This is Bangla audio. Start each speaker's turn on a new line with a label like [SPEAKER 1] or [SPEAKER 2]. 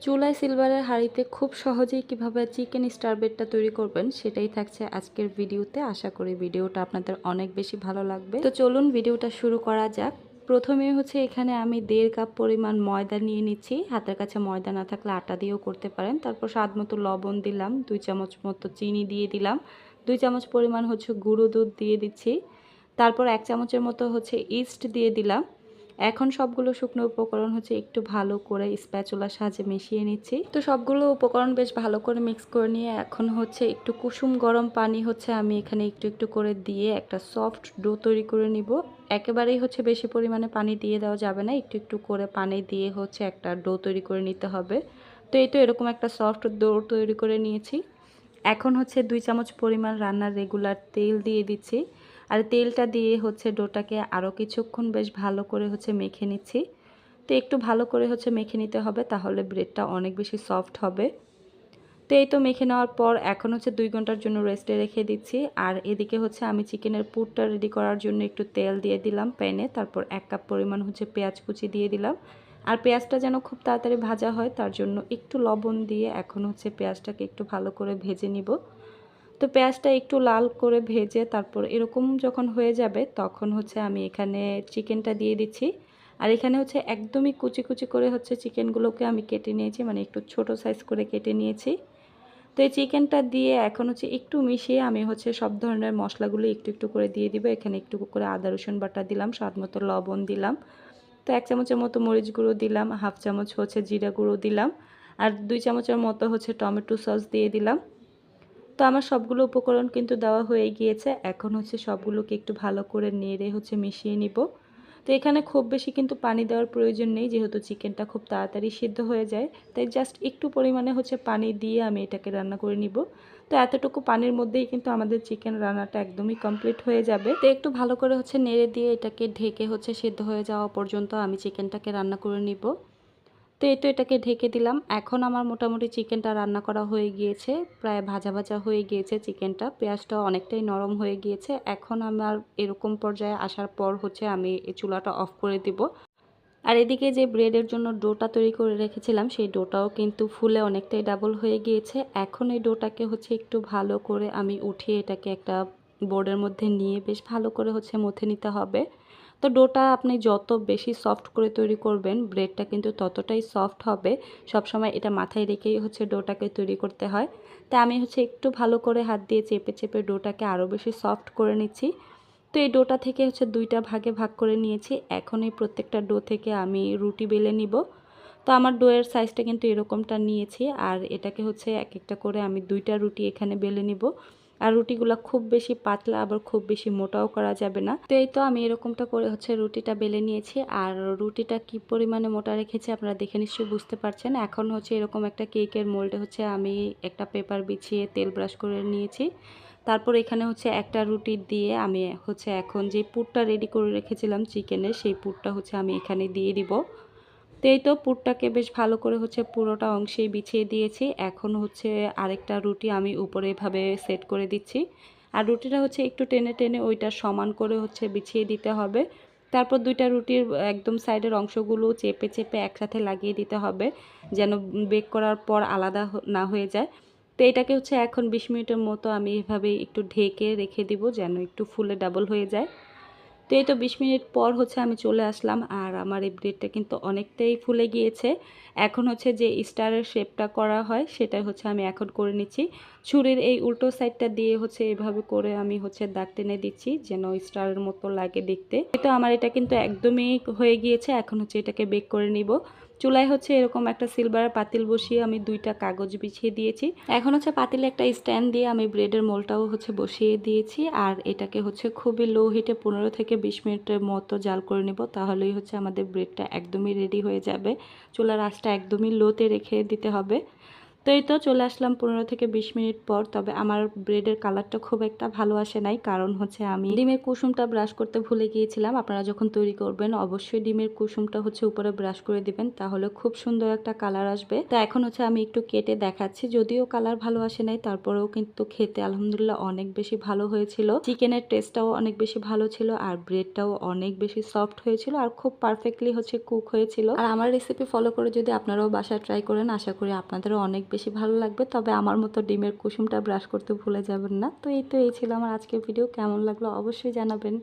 [SPEAKER 1] চুলায় সিলভারের হাঁড়িতে খুব সহজেই কীভাবে চিকেন স্টারবেটটা তৈরি করবেন সেটাই থাকছে আজকের ভিডিওতে। আশা করি ভিডিওটা আপনাদের অনেক বেশি ভালো লাগবে। তো চলুন ভিডিওটা শুরু করা যাক। প্রথমে হচ্ছে এখানে আমি দেড় কাপ পরিমাণ ময়দা নিয়ে নিচ্ছি। হাতের কাছে ময়দা না থাকলে আটা দিয়েও করতে পারেন। তারপর স্বাদ মতো লবণ দিলাম, দুই চামচ মতো চিনি দিয়ে দিলাম। দুই চামচ পরিমাণ হচ্ছে গুঁড়ো দুধ দিয়ে দিচ্ছি। তারপর এক চামচের মতো হচ্ছে ইস্ট দিয়ে দিলাম। এখন সবগুলো শুকনো উপকরণ হচ্ছে একটু ভালো করে স্প্যাচুলার সাহায্যে মিশিয়ে নিচ্ছি। তো সবগুলো উপকরণ বেশ ভালো করে মিক্স করে নিয়ে এখন হচ্ছে একটু কুসুম গরম পানি হচ্ছে আমি এখানে একটু একটু করে দিয়ে একটা সফট ডো তৈরি করে নিব। একেবারেই হচ্ছে বেশি পরিমাণে পানি দিয়ে দেওয়া যাবে না, একটু একটু করে পানি দিয়ে হচ্ছে একটা ডো তৈরি করে নিতে হবে। তো এই তো এরকম একটা সফট ডো তৈরি করে নিয়েছি। এখন হচ্ছে দুই চামচ পরিমাণ রান্নার রেগুলার তেল দিয়ে দিচ্ছি। আর তেলটা দিয়ে হচ্ছে ডোটাকে আরও কিছুক্ষণ বেশ ভালো করে হচ্ছে মেখে নিচ্ছি। তো একটু ভালো করে হচ্ছে মেখে নিতে হবে, তাহলে ব্রেডটা অনেক বেশি সফট হবে। তো এই তো মেখে নেওয়ার পর এখন হচ্ছে দুই ঘণ্টার জন্য রেস্টে রেখে দিচ্ছি। আর এদিকে হচ্ছে আমি চিকেনের পুরটা রেডি করার জন্য একটু তেল দিয়ে দিলাম প্যানে, তারপর এক কাপ পরিমাণ হচ্ছে পেঁয়াজ কুচি দিয়ে দিলাম। আর পেঁয়াজটা যেন খুব তাড়াতাড়ি ভাজা হয়, তার জন্য একটু লবণ দিয়ে এখন হচ্ছে পেঁয়াজটাকে একটু ভালো করে ভেজে নিব। তো পেঁয়াজটা একটু লাল করে ভেজে তারপর এরকম যখন হয়ে যাবে তখন হচ্ছে আমি এখানে চিকেনটা দিয়ে দিচ্ছি। আর এখানে হচ্ছে একদমই কুচি কুচি করে হচ্ছে চিকেনগুলোকে আমি কেটে নিয়েছি মানে একটু ছোট সাইজ করে কেটে নিয়েছি। তো এই চিকেনটা দিয়ে এখন হচ্ছে একটু মিশিয়ে আমি হচ্ছে সব ধরনের মশলাগুলো একটু একটু করে দিয়ে দিব। এখানে একটু করে আদা, রসুন বাটা দিলাম, স্বাদ মতো লবণ দিলাম। তো এক চামচের মতো মরিচ গুঁড়ো দিলাম, হাফ চামচ হচ্ছে জিরা গুঁড়ো দিলাম। আর দুই চামচের মতো হচ্ছে টমেটো সস দিয়ে দিলাম। তো আমার সবগুলো উপকরণ কিন্তু দেওয়া হয়ে গিয়েছে। এখন হচ্ছে সবগুলোকে একটু ভালো করে নেড়ে হচ্ছে মিশিয়ে নিব। তো এখানে খুব বেশি কিন্তু পানি দেওয়ার প্রয়োজন নেই, যেহেতু চিকেনটা খুব তাড়াতাড়ি সিদ্ধ হয়ে যায়। তাই জাস্ট একটু পরিমাণে হচ্ছে পানি দিয়ে আমি এটাকে রান্না করে নিব। তো এতটুকু পানির মধ্যেই কিন্তু আমাদের চিকেন রান্নাটা একদমই কমপ্লিট হয়ে যাবে। তো একটু ভালো করে হচ্ছে নেড়ে দিয়ে এটাকে ঢেকে হচ্ছে সিদ্ধ হয়ে যাওয়া পর্যন্ত আমি চিকেনটাকে রান্না করে নিব। তো এই তো এটাকে ঢেকে দিলাম। এখন আমার মোটামুটি চিকেনটা রান্না করা হয়ে গিয়েছে, প্রায় ভাজা ভাজা হয়ে গিয়েছে চিকেনটা। পেঁয়াজটা অনেকটাই নরম হয়ে গিয়েছে। এখন আমার এরকম পর্যায়ে আসার পর হচ্ছে আমি এই চুলাটা অফ করে দিব। আর এদিকে যে ব্রেডের জন্য ডোটা তৈরি করে রেখেছিলাম, সেই ডোটাও কিন্তু ফুলে অনেকটাই ডাবল হয়ে গিয়েছে। এখন এই ডোটাকে হচ্ছে একটু ভালো করে আমি উঠিয়ে এটাকে একটা বোর্ডের মধ্যে নিয়ে বেশ ভালো করে হচ্ছে মথে নিতে হবে। তো ডোটা আপনি যত বেশি সফট করে তৈরি করবেন ব্রেডটা কিন্তু ততটাই সফট হবে। সবসময় এটা মাথায় রেখেই হচ্ছে ডোটাকে তৈরি করতে হয়। তাই আমি হচ্ছে একটু ভালো করে হাত দিয়ে চেপে চেপে ডোটাকে আরও বেশি সফট করে নিচ্ছি। তো এই ডোটা থেকে হচ্ছে দুইটা ভাগে ভাগ করে নিয়েছি। এখন এই প্রত্যেকটা ডো থেকে আমি রুটি বেলে নিব। তো আমার ডোয়ের সাইজটা কিন্তু এরকমটা নিয়েছি। আর এটাকে হচ্ছে এক একটা করে আমি দুইটা রুটি এখানে বেলে নিব। আর রুটিগুলো খুব বেশি পাতলা আবার খুব বেশি মোটাও করা যাবে না। তো এই তো আমি এরকমটা করে হচ্ছে রুটিটা বেলে নিয়েছি আর রুটিটা কি পরিমাণে মোটা রেখেছি আপনারা দেখে নিশ্চয়ই বুঝতে পারছেন। এখন হচ্ছে এরকম একটা কেকের মোল্ডে হচ্ছে আমি একটা পেপার বিছিয়ে তেল ব্রাশ করে নিয়েছি। তারপর এখানে হচ্ছে একটা রুটি দিয়ে আমি হচ্ছে এখন যে পুরটা রেডি করে রেখেছিলাম চিকেনের সেই পুরটা হচ্ছে আমি এখানে দিয়ে দিব। তো এই তো পুরটাকে বেশ ভালো করে হচ্ছে পুরোটা অংশেই বিছিয়ে দিয়েছি। এখন হচ্ছে আরেকটা রুটি আমি উপরে এভাবে সেট করে দিচ্ছি। আর রুটিটা হচ্ছে একটু টেনে টেনে ওইটা সমান করে হচ্ছে বিছিয়ে দিতে হবে। তারপর দুইটা রুটির একদম সাইডের অংশগুলো চেপে চেপে একসাথে লাগিয়ে দিতে হবে যেন বেক করার পর আলাদা না হয়ে যায়। তো এটাকে হচ্ছে এখন বিশ মিনিটের মতো আমি এভাবে একটু ঢেকে রেখে দিব যেন একটু ফুলে ডাবল হয়ে যায়। তো এই তো বিশ মিনিট পর হচ্ছে আমি চলে আসলাম আর আমার এই ব্রেডটা কিন্তু অনেকটাই ফুলে গিয়েছে। এখন হচ্ছে যে স্টারের শেপটা করা হয় সেটা হচ্ছে আমি এখন করে নিচ্ছি। ছুরির এই উল্টো সাইডটা দিয়ে হচ্ছে এভাবে করে আমি হচ্ছে দাগ টেনে দিচ্ছি, যেন স্টারের মতো লাগে দেখতে। তো আমার এটা কিন্তু একদমই হয়ে গিয়েছে, এখন হচ্ছে এটাকে বেক করে নিব। চুলায় হচ্ছে এরকম একটা সিলভার পাতিল বসিয়ে আমি দুইটা কাগজ বিছিয়ে দিয়েছি। এখন হচ্ছে পাতিলে একটা স্ট্যান্ড দিয়ে আমি ব্রেডের মোলটাও হচ্ছে বসিয়ে দিয়েছি আর এটাকে হচ্ছে খুবই লো হিটে পনেরো থেকে বিশ মিনিটের মতো জাল করে নেব তাহলেই হচ্ছে আমাদের ব্রেডটা একদমই রেডি হয়ে যাবে। চুলার আঁচটা একদমই লোতে রেখে দিতে হবে। তো এই তো চলে আসলাম পনেরো থেকে বিশ মিনিট পর, তবে আমার ব্রেডের কালারটা খুব একটা ভালো আসে নাই। কারণ হচ্ছে আমি ডিমের কুসুমটা ব্রাশ করতে ভুলে গিয়েছিলাম। আপনারা যখন তৈরি করবেন, অবশ্যই ডিমের কুসুমটা হচ্ছে উপরে ব্রাশ করে দিবেন, তাহলে খুব সুন্দর একটা কালার আসবে। তা এখন হচ্ছে আমি একটু কেটে দেখাচ্ছি, যদিও কালার ভালো আসে নাই, তারপরেও কিন্তু খেতে আলহামদুলিল্লাহ অনেক বেশি ভালো হয়েছিল। চিকেনের টেস্টটাও অনেক বেশি ভালো ছিল, আর ব্রেডটাও অনেক বেশি সফট হয়েছিল, আর খুব পারফেক্টলি হচ্ছে কুক হয়েছিল। আর আমার রেসিপি ফলো করে যদি আপনারাও বাসায় ট্রাই করেন, আশা করি আপনাদেরও অনেক বেশি ভালো লাগবে, তবে আমার মতো ডিমের কুসুমটা ব্রাশ করতে ভুলে যাবেন না। তো এই তো এই ছিল আমার আজকের ভিডিও কেমন লাগল অবশ্যই জানাবেন।